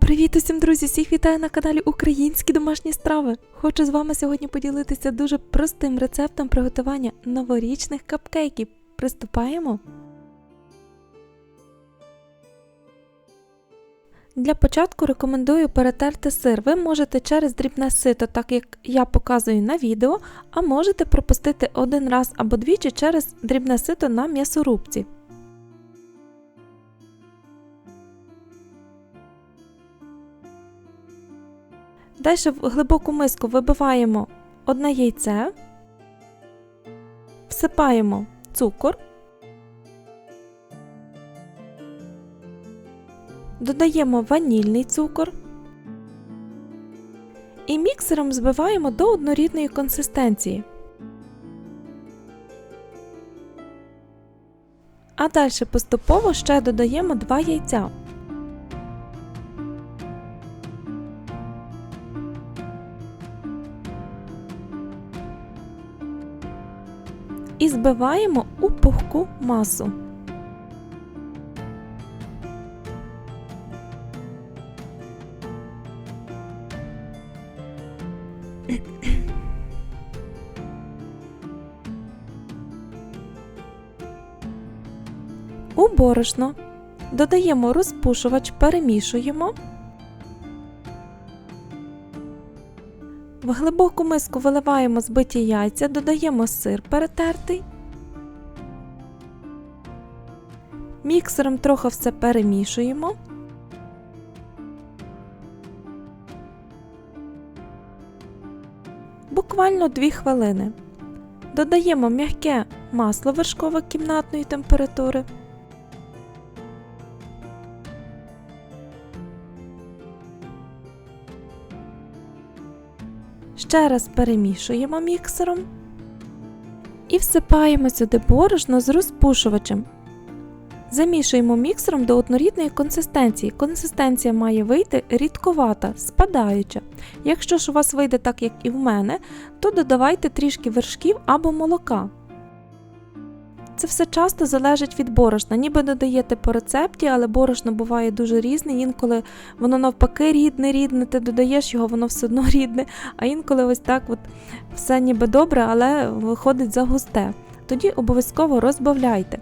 Привіт усім, друзі! Всіх вітаю на каналі Українські домашні страви. Хочу з вами сьогодні поділитися дуже простим рецептом приготування новорічних капкейків. Приступаємо. Для початку рекомендую перетерти сир. Ви можете через дрібне сито, так як я показую на відео, а можете пропустити один раз або двічі через дрібне сито на м'ясорубці. Далі в глибоку миску вибиваємо одне яйце, всипаємо цукор, додаємо ванільний цукор і міксером збиваємо до однорідної консистенції. А далі поступово ще додаємо 2 яйця. І збиваємо у пухку масу. У борошно додаємо розпушувач, перемішуємо. В глибоку миску виливаємо збиті яйця, додаємо сир перетертий. Міксером трохи все перемішуємо. Буквально 2 хвилини. Додаємо м'яке масло вершкове кімнатної температури. Ще раз перемішуємо міксером і всипаємо сюди борошно з розпушувачем. Замішуємо міксером до однорідної консистенції. Консистенція має вийти рідковата, спадаюча. Якщо ж у вас вийде так, як і в мене, то додавайте трішки вершків або молока. Це все часто залежить від борошна, ніби додаєте по рецепті, але борошно буває дуже різне, інколи воно навпаки рідне, рідне, ти додаєш його, воно все одно рідне, а інколи ось так от все ніби добре, але виходить за густе. Тоді обов'язково розбавляйте.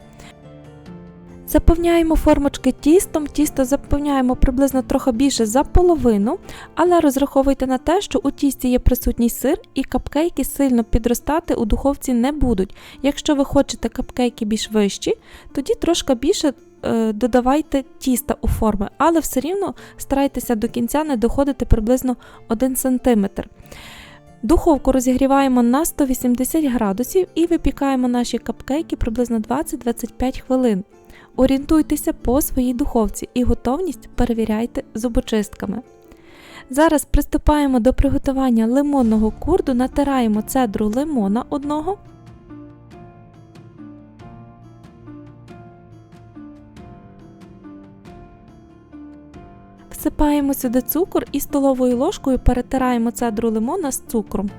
Заповняємо формочки тістом, тісто заповняємо приблизно трохи більше за половину, але розраховуйте на те, що у тісті є присутній сир і капкейки сильно підростати у духовці не будуть. Якщо ви хочете капкейки більш вищі, тоді трошки більше е, додавайте тіста у форми, але все рівно старайтеся до кінця не доходити приблизно 1 см. Духовку розігріваємо на 180 градусів і випікаємо наші капкейки приблизно 20-25 хвилин. Орієнтуйтеся по своїй духовці і готовність перевіряйте зубочистками. Зараз приступаємо до приготування лимонного курду, натираємо цедру лимона одного. Всипаємо сюди цукор і столовою ложкою перетираємо цедру лимона з цукром.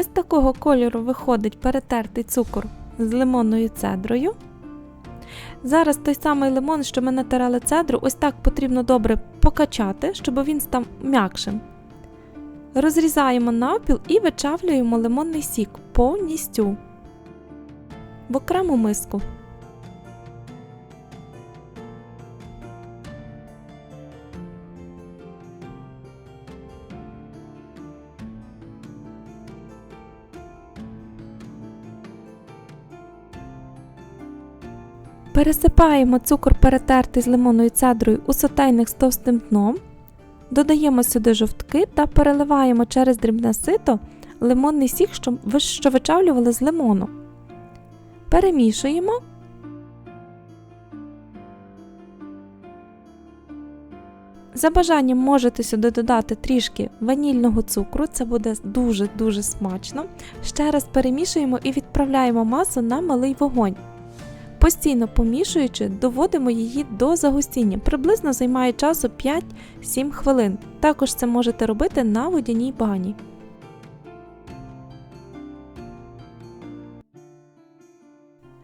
Ось такого кольору виходить перетертий цукор з лимонною цедрою. Зараз той самий лимон, що ми натирали цедру, ось так потрібно добре покачати, щоб він став м'якшим. Розрізаємо навпіл і вичавлюємо лимонний сік повністю в окрему миску. Пересипаємо цукор перетертий з лимонною цедрою у сотейник з товстим дном, додаємо сюди жовтки та переливаємо через дрібне сито лимонний сік, що вичавлювали з лимону. Перемішуємо За бажанням можете сюди додати трішки ванільного цукру, це буде дуже-дуже смачно. Ще раз перемішуємо і відправляємо масу на малий вогонь. Постійно помішуючи, доводимо її до загустіння, приблизно займає часу 5-7 хвилин. Також це можете робити на водяній бані.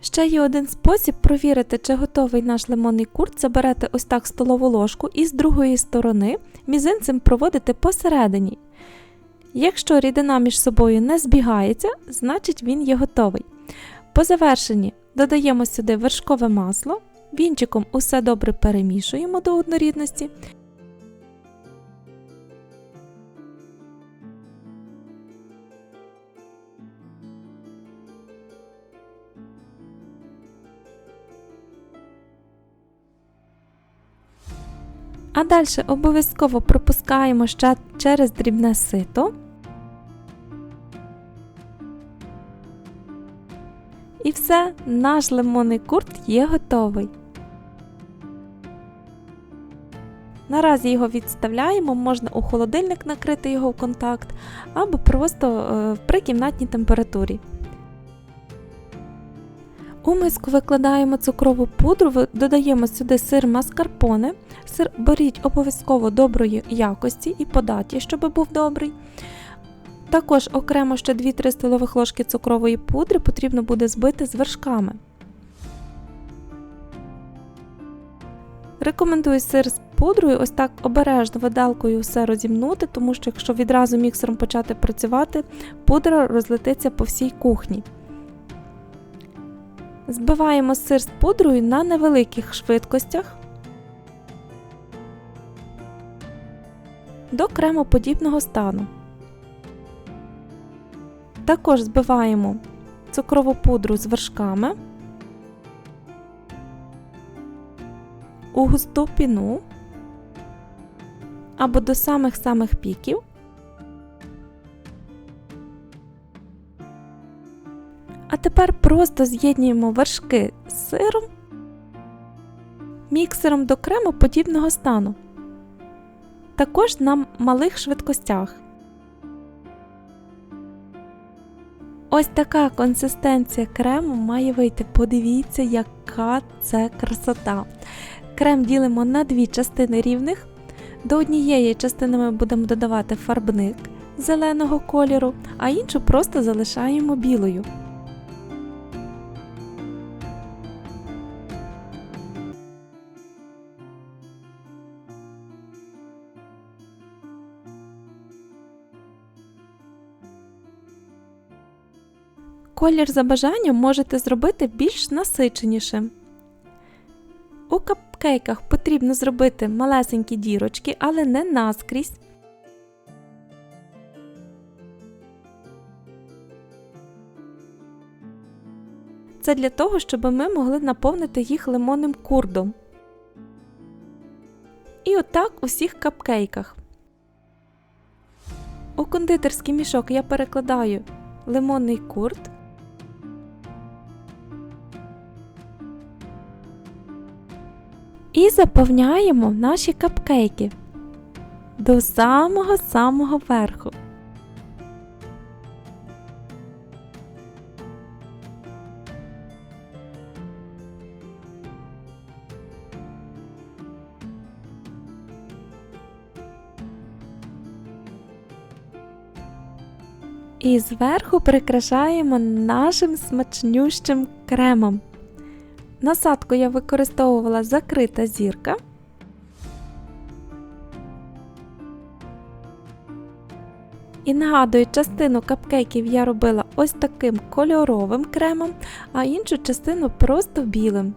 Ще є один спосіб провірити, чи готовий наш лимонний курт. Заберете ось так столову ложку і з другої сторони мізинцем проводите посередині. Якщо рідина між собою не збігається, значить він є готовий. По завершенні додаємо сюди вершкове масло, вінчиком усе добре перемішуємо до однорідності. А далі обов'язково пропускаємо ще через дрібне сито. Все, наш лимонний курт є готовий. Наразі його відставляємо, можна у холодильник накрити його в контакт, або просто е, при кімнатній температурі. У миску викладаємо цукрову пудру, додаємо сюди сир маскарпоне. Сир беріть обов'язково доброї якості і податі, щоб був добрий. Також окремо ще 2-3 столових ложки цукрової пудри потрібно буде збити з вершками. Рекомендую сир з пудрою ось так обережно виделкою все розімнути, тому що якщо відразу міксером почати працювати, пудра розлетиться по всій кухні. Збиваємо сир з пудрою на невеликих швидкостях до кремоподібного стану. Також збиваємо цукрову пудру з вершками у густу піну або до самих-самих піків. А тепер просто з'єднуємо вершки з сиром міксером до крему подібного стану. Також на малих швидкостях. Ось така консистенція крему має вийти. Подивіться, яка це красота. Крем ділимо на дві частини рівних. До однієї частини ми будемо додавати фарбник зеленого кольору, а іншу просто залишаємо білою. Колір за бажанням можете зробити більш насиченішим. У капкейках потрібно зробити малесенькі дірочки, але не наскрізь. Це для того, щоб ми могли наповнити їх лимонним курдом. І отак у всіх капкейках. У кондитерський мішок я перекладаю лимонний курт. І заповняємо наші капкейки до самого-самого верху. І зверху прикрашаємо нашим смачнющим кремом. Насадку я використовувала закрита зірка. І нагадую, частину капкейків я робила ось таким кольоровим кремом, а іншу частину просто білим.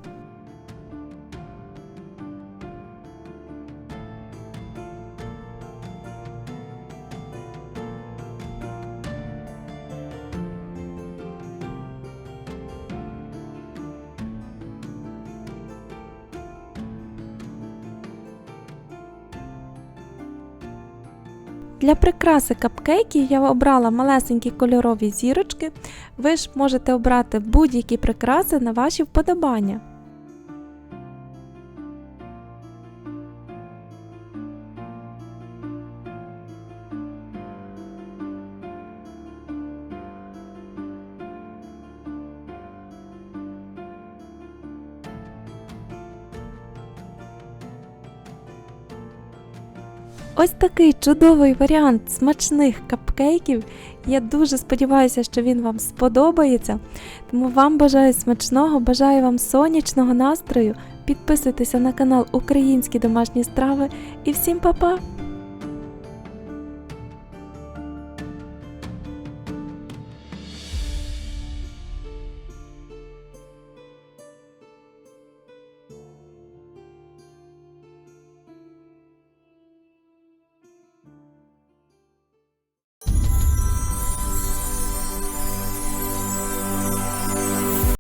Для прикраси капкейків я обрала малесенькі кольорові зірочки. Ви ж можете обрати будь-які прикраси на ваші вподобання. Ось такий чудовий варіант смачних капкейків. Я дуже сподіваюся, що він вам сподобається. Тому вам бажаю смачного, бажаю вам сонячного настрою. Підписуйтеся на канал Українські домашні страви і всім па-па!